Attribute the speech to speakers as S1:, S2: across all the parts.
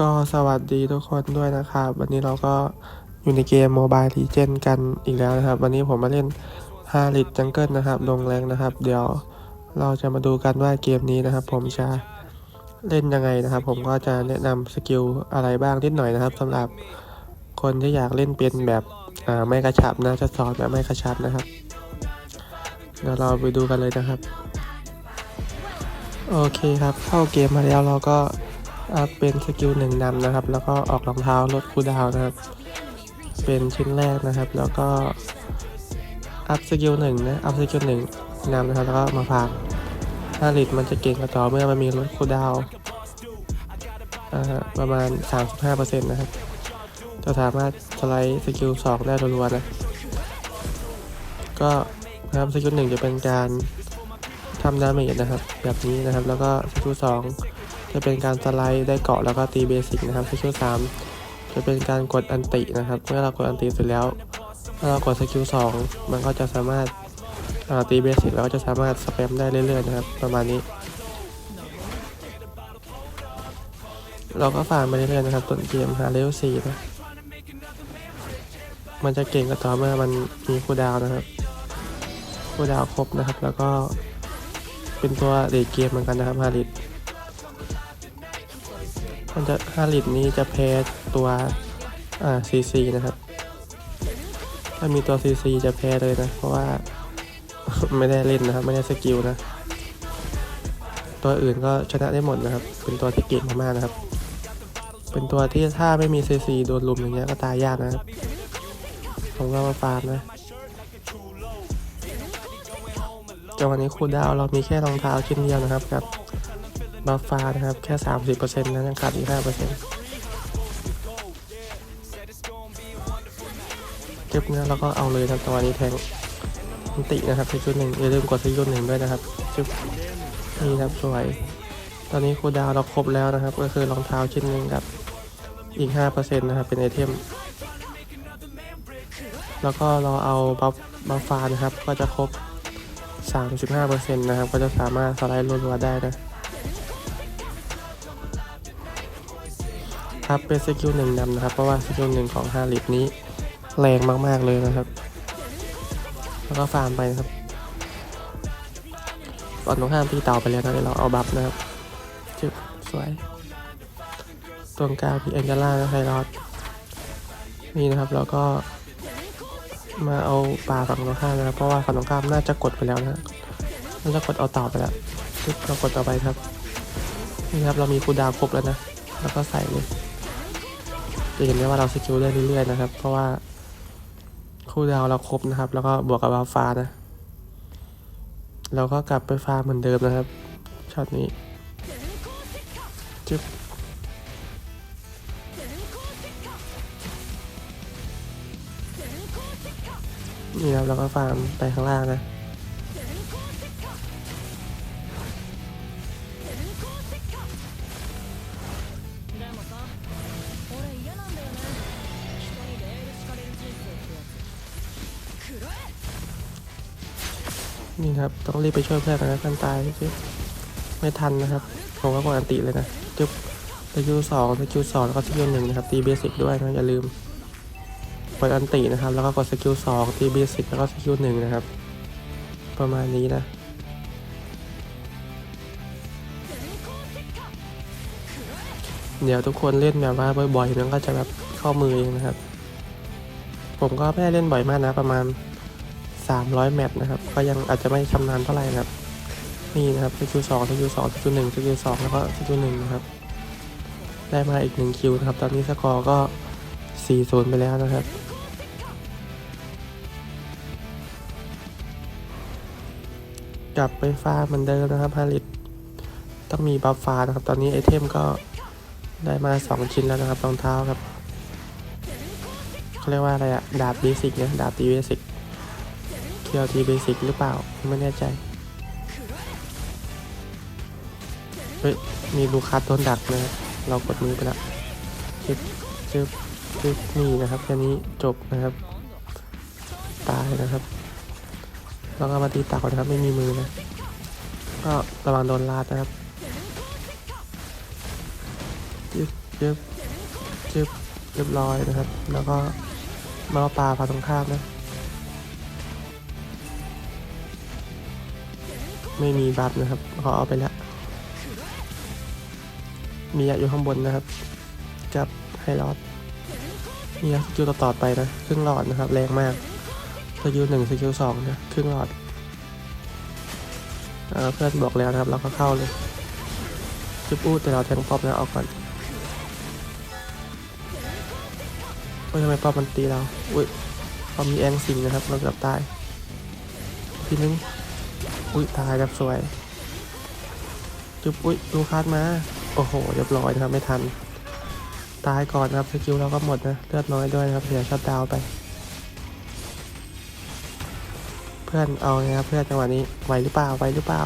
S1: ก็สวัสดีทุกคนด้วยนะครับ วันนี้เราก็อยู่ในเกม Mobile Legends กันอีกแล้วนะครับ วันนี้ผมมาเล่นฮาริ d จังเกิลนะครับลงแรงนะครับ เดี๋ยวเราจะมาดูกันว่าเกมนี้นะครับ ผมจะเล่นยังไงนะครับ ผมก็จะแนะนำสกิลอะไรบ้างนิดหน่อยนะครับสำหรับคนที่อยากเล่นเป็นแบบไม่กระชับนะจะสอนแบบไม่กระชับนะครับเดี๋ยวเราไปดูกันเลยนะครับ โอเคครับเข้าเกมมาแล้วเราก็ เป็นสกิลหนึ่งนำนะครับ แล้วก็ออกรองเท้าลดคูดาวนะครับ เป็นชิ้นแรกนะครับ แล้วก็อัพสกิลหนึ่งนะอัพสกิลหนึ่งนำนะครับ แล้วก็มาพากถ้าลิดมันจะเก่งกว่าต่อเมื่อมันมีลดคูดาวน์อ่าประมาณ 35%นะครับจะสามารถสไลด์สกิล2ได้รัวๆนะ ก็นะครับสกิลหนึ่งจะเป็นการทำดาเมจนะครับ แบบนี้นะครับ แล้วก็สกิลสอง จะเป็นการสไลด์ได้เกาะแล้วก็ตีเบสิกนะครับสกิลสามจะเป็นการกดอันตินะครับ เมื่อเรากดอันติเสร็จแล้วเมื่อเรากดสกิลสองมันก็จะสามารถาตีเบสิกแล้วก็จะสามารถสแปมได้เรื่อยๆนะครับ ประมาณนี้ เราก็ฝ่าไปเรื่อยๆนะครับต้นเกมหาเลเวลสี่นะมันจะเก่งก็ต่อเมื่อมันมีคูดาวนะครับคูดาวครบนะครับ แล้วก็เป็นตัวเดทเกมเหมือนกันนะครับฮาริด มันจะฮาริดนี้จะแพ้ตัวอ่าซีซีนะครับ ถ้ามีตัวซีซีจะแพ้เลยนะ เพราะว่าไม่ได้เล่นนะครับ ไม่ได้สกิลนะ ตัวอื่นก็ชนะได้หมดนะครับ เป็นตัวที่เก่งมากๆนะครับ เป็นตัวที่ถ้าไม่มีซีซีโดนลุมอย่างเงี้ยก็ตายยากนะครับผมก็มาฟาร์มนะจังหวะนี้คูดาวเรามีแค่รองเท้าชิ้นเดียวนะครับกับ บัฟฟ้านะครับ แค่ 30%นะยังขาดอีก5%เก็บเนื้อแล้วก็เอาเลยครับจังหวะนี้แทงอันตินะครับที่ชุดหนึ่งอย่าลืมกดที่ชุดหนึ่งด้วยนะครับจุ๊บนี่ครับสวย ตอนนี้คูดาวเราครบแล้วนะครับ ก็คือรองเท้าชิ้นหนึ่งกับอีก 5%นะครับ เป็นไอเทม แล้วก็เราเอาบัฟบัฟฟ้านะครับ ก็จะครบ 35%นะครับ ก็จะสามารถสไลด์รัวๆได้นะ ครับเป็นสกิลหนึ่งนำนะครับ เพราะว่าสกิลหนึ่งของฮาริดนี้แรงมากๆเลยนะครับ แล้วก็ฟาร์มไปนะครับก่อนตรงข้ามพี่เต่าไปแล้วนะเดี๋ยวเราเอาบัฟนะครับจึบสวยตรงกลางพี่แองเจล่าไฮรอดนี่นะครับแล้วก็มาเอาป่าฝั่งตรงข้ามนะครับ เพราะว่าฝั่งตรงข้ามน่าจะกดไปแล้วนะน่าจะกดเอาต่อไปแล้วปึ๊บเรากดต่อไปครับนี่ครับเรามีคูดาวครบแล้วนะ แล้วก็ใส่เลย จะเห็นได้ว่าเราสกิลได้เรื่อยๆนะครับ เพราะว่าคูลดาวเราครบนะครับ แล้วก็บวกกับวาฟ้านะเราก็กลับไปฟาร์มเหมือนเดิมนะครับช็อตนี้จึ๊บนี่ครับเราก็ฟาร์มไปข้างล่างนะ นี่ครับ ต้องรีบไปช่วยเพื่อนนะครับกันตายไม่ทันนะครับ ผมก็กดอันติเลยนะจึ๊บสกิลสองสกิลสองแล้วก็สกิลหนึ่งนะครับ ตีเบสิกด้วยนะอย่าลืมกดอันตินะครับ แล้วก็กดสกิลสองตีเบสิกแล้วก็สกิลหนึ่งนะครับ ประมาณนี้นะเดี๋ยวทุกคนเล่นแบบว่าบ่อยๆมันก็จะแบบเข้ามือเองนะครับ ผมก็ไม่ได้เล่นบ่อยมากนะประมาณ 300 แมตช์นะครับ ก็ยังอาจจะไม่ชำนาญเท่าไหร่นะครับ นี่นะครับสกิลสองสกิลสองสกิลหนึ่งสกิลสองแล้วก็สกิลหนึ่งนะครับ ได้มาอีกหนึ่งคิวนะครับ ตอนนี้สกอร์ก็4-0ไปแล้วนะครับกลับไปฟ้ามเหมือนเดิมนะครับฮาริดต้องมีบัฟฟ้านะครับ ตอนนี้ไอเทมก็ได้มา 2 ชิ้นแล้วนะครับรองเท้าครับเขาเรียกว่าอะไรอะดาบเบสิกนะดาบตีเบสิก เคียวตีเบสิกหรือเปล่า ไม่แน่ใจ เฮ้ย มีลูคัสโดนดักนะเรากดมือไปล้วจึ๊บจึ๊บจึ๊บนี่นะครับแค่นี้จบนะครับ ตายนะครับแล้วก็มาตีเต่านะครับไม่มีมือนะก็ระวังโดนลาดนะครับจึ๊บจึ๊บจึ๊บเรียบร้อยนะครับ แล้วก็มาเอาปลาพาตรงข้ามนะ ไม่มีบัฟนะครับเขาเอาไปแล้วมียะอยู่ข้างบนนะครับ กับไฮรอดมียะสกิลต่อไปนะครึ่งหลอดนะครับ แรงมากสกิลหนึ่งสกิลสองนะครึ่งหลอดเอเพื่อนบอกแล้วนะครับ เราก็เข้าเลยจุบอู้แต่เราแทงป๊อปนะเอาก่อนโอ้ยทำไมป๊อปมันตีเราอุ้ยป๊อปมีแองสิงนะครับเราเกือบตายทีนึง อุ้ยตายแบบสวยจุบอุ้ยลูคัสมา โอ้โหเรียบร้อยนะครับไม่ทัน ตายก่อนนะครับสกิลเราก็หมดนะเลือดน้อยด้วยนะครับเสียช็อตดาวไป เพื่อนเอาไงครับเพื่อนจังหวะนี้ไหวหรือเปล่าไหวหรือเปล่า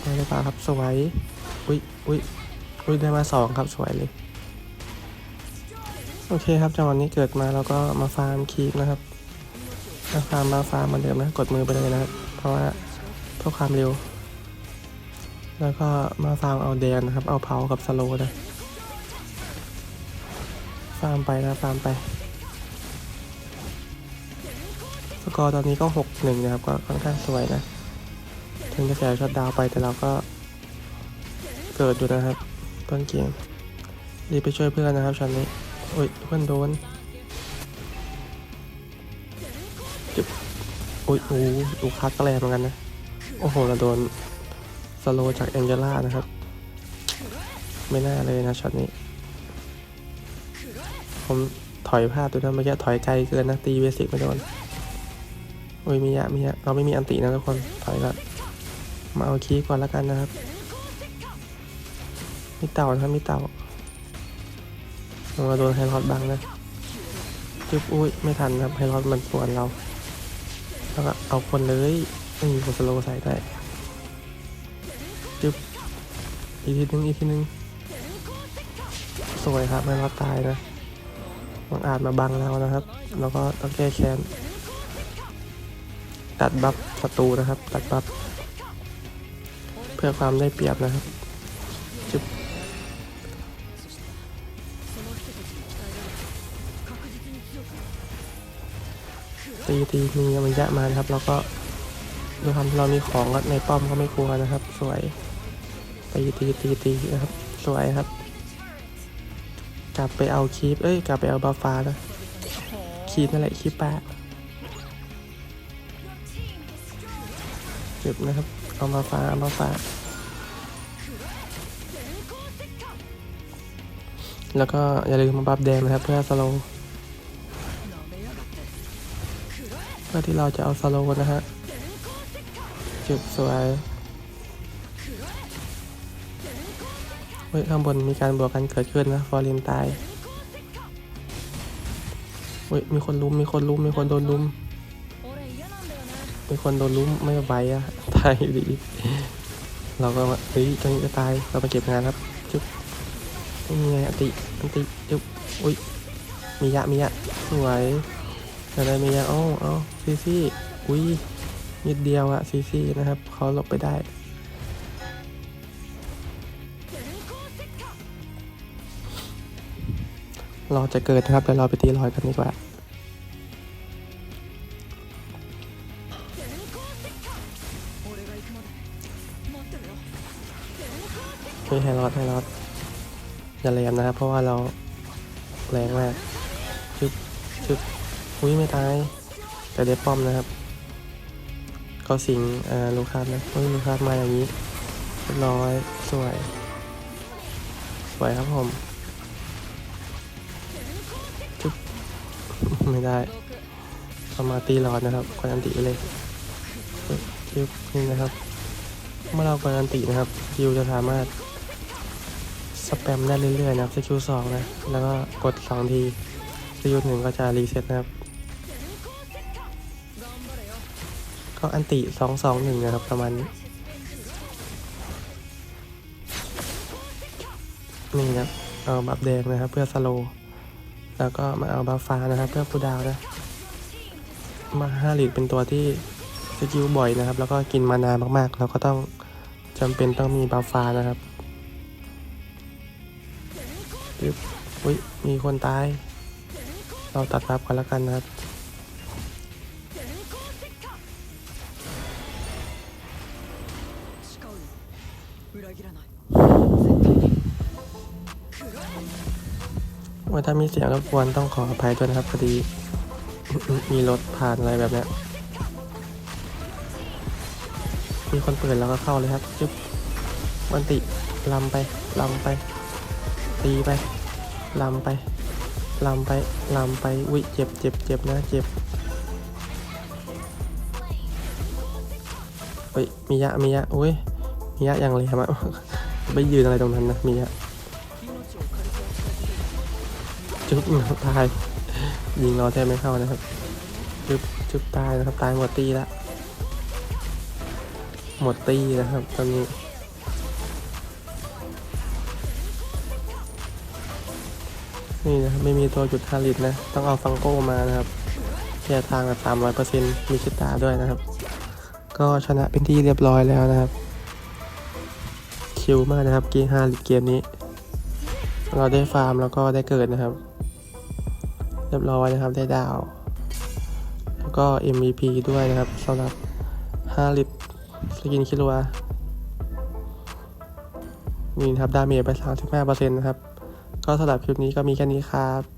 S1: ไหวหรือเปล่าครับสวยอุ้ยอุ้ยอุ้ยได้มาสองครับสวยเลยโอเคครับจังหวะนี้เกิดมาเราก็มาฟาร์มคีปนะครับ มาฟาร์มาฟาร์มเหมือนเดิมนะกดมือไปเลยนะครับ เพราะว่าเพื่อความเร็ว แล้วก็มาฟาร์มเอาแดนนะครับ เอาเผากับสโลนะฟาร์มไปนะฟาร์มไปสกอร์ตอนนี้ก็หกหนึ่งนะครับ ก็ค่อนข้างสวยนะ ถึงจะแพ้ช็อตดาวไปแต่เราก็เกิดอยู่นะครับต้นเกมรีบไปช่วยเพื่อนนะครับช็อตนี้โอ้ยเพื่อนโดน จึ๊บโอ้ยโอ้ยลูคัสก็แรงเหมือนกันนะ โอ้โหเราโดนสโลจากแองเจล่านะครับ ไม่น่าเลยนะช็อตนี้ ผมถอยพลาดตัวนั้นเมื่อกี้ถอยไกลเกินนะ ตีเบสิกไม่โดนโอ้ยมียะมียะเราไม่มีอันตินะทุกคน ถอยก่อนมาเอาคีก่อนแล้วกันนะครับ มีเต่านะครับมีเต่าเราโดนไฮรอดบังนะจุ๊บอุ้ยไม่ทันครับไฮรอดมันสวนเรา แล้วก็เอาคนเลยไม่มีคนสโลว์ใส่ได้จุ๊บอีกทีนึงอีกทีนึงสวยครับไฮรอดตายนะบางอาจมาบังเรานะครับ แล้วก็ต้องแก้แค้นตัดบัฟศัตรูนะครับ ตัดบัฟเพื่อความได้เปรียบนะครับ ตีตีมีมันยะมานะครับ แล้วก็ด้วยความที่เรามีของในป้อมก็ไม่กลัวนะครับ สวยตีตีตีตีนะครับ สวยครับ กลับไปเอาคีปเอ้ยกลับไปเอาบาฟ้านะคีปนั่นแหละคีปแปะเก็บนะครับ เอามาฟ้าเอามาฟ้า แล้วก็อย่าลืมมาบัฟแดงนะครับ เพื่อสโลว์ เพื่อที่เราจะเอาสโลนะฮะจุดสวยเฮ้ยข้างบนมีการบวกกันเกิดขึ้นนะฟอร์เรนตายเฮ้ยมีคนลุมมีคนลุมมีคนโดนลุมมีคนโดนลุมไม่ไหวอะตายดีเราก็เฮ้ยตรงนี้จะตายเราไปเก็บงานครับจุ๊บนี่ไงอติอติจุ๊บอุ้ยมียะมียะสวย จะได้ไม่ยากอ๋อเอาซีซี่อุ้ยนิดเดียวอะซีซี่นะครับเขาหลบไปได้รอจะเกิดนะครับเดี๋ยวเราไปตีรอยกันดีกว่า
S2: โอเค
S1: ไฮรอดไฮรอดอย่าแรงนะครับ เพราะว่าเราแรงมากชึบชึบ อุ้ยไม่ตาย แต่ได้ป้อมนะครับ ก็สิงลูกค้านะอุ้ยลูกค้ามาอย่างนี้เรียบร้อยสวย สวยครับผมชึบไม่ได้เอามาตีหลอดนะครับกดอันติไปเลยชึบชึบนี่นะครับ เมื่อเรากดอันตินะครับคิวจะสามารถสแปมได้เรื่อยๆนะครับสกิลสองนะ แล้วก็กดสองทีสกิลหนึ่งก็จะรีเซ็ตนะครับ ก็อันติสองสองหนึ่งนะครับประมาณนี้นี่ครับเอาบัฟแดงนะครับ เพื่อสโลแล้วก็มาเอาบัฟฟ้านะครับ เพื่อฟูลดาวนะ มาห้าลิตเป็นตัวที่สกิลบ่อยนะครับ แล้วก็กินมานานมากๆเราก็ต้องจำเป็นต้องมีบัฟฟ้านะครับปึ๊บอุ้ยมีคนตาย เราตัดภาพกันแล้วกันนะครับ
S2: 裏切らない絶対に黒い
S1: ว่าถ้ามีเสียงรบกวนต้องขออภัยด้วยนะครับพอดี มีรถผ่านอะไรแบบเนี้ย มีคนเปิดแล้วก็เข้าเลยครับจึ๊บวันติลำไปลำไป ตีไปลำไปลำไปลำไปอุ้ยเจ็บเจ็บเจ็บนะเจ็บเฮ้ยมียะมียะอุ้ย มียะยังแรงอะไปยืนอะไรตรงนั้นนะมียะจุ๊บตายยิงเราแทบไม่เข้านะครับจุ๊บจุ๊บตายนะครับตายหมดตีละหมดตีนะครับตอนนี้นี่นะไม่มีตัวจุดทาริตนะ ต้องเอาฟังโก้มานะครับแค่ทางแบบสามร้อยเปอร์เซ็นต์มีชิตาด้วยนะครับ ก็ชนะเป็นที่เรียบร้อยแล้วนะครับ คิวมากนะครับเกมฮาริดเกมนี้ เราได้ฟาร์มแล้วก็ได้เกิดนะครับ เรียบร้อยนะครับได้ดาว แล้วก็ MVP ด้วยนะครับสำหรับ5ลิตสกินคิลัวนี่นะครับดาเมจไป 35%นะครับ ก็สำหรับคลิปนี้ก็มีแค่นี้ครับ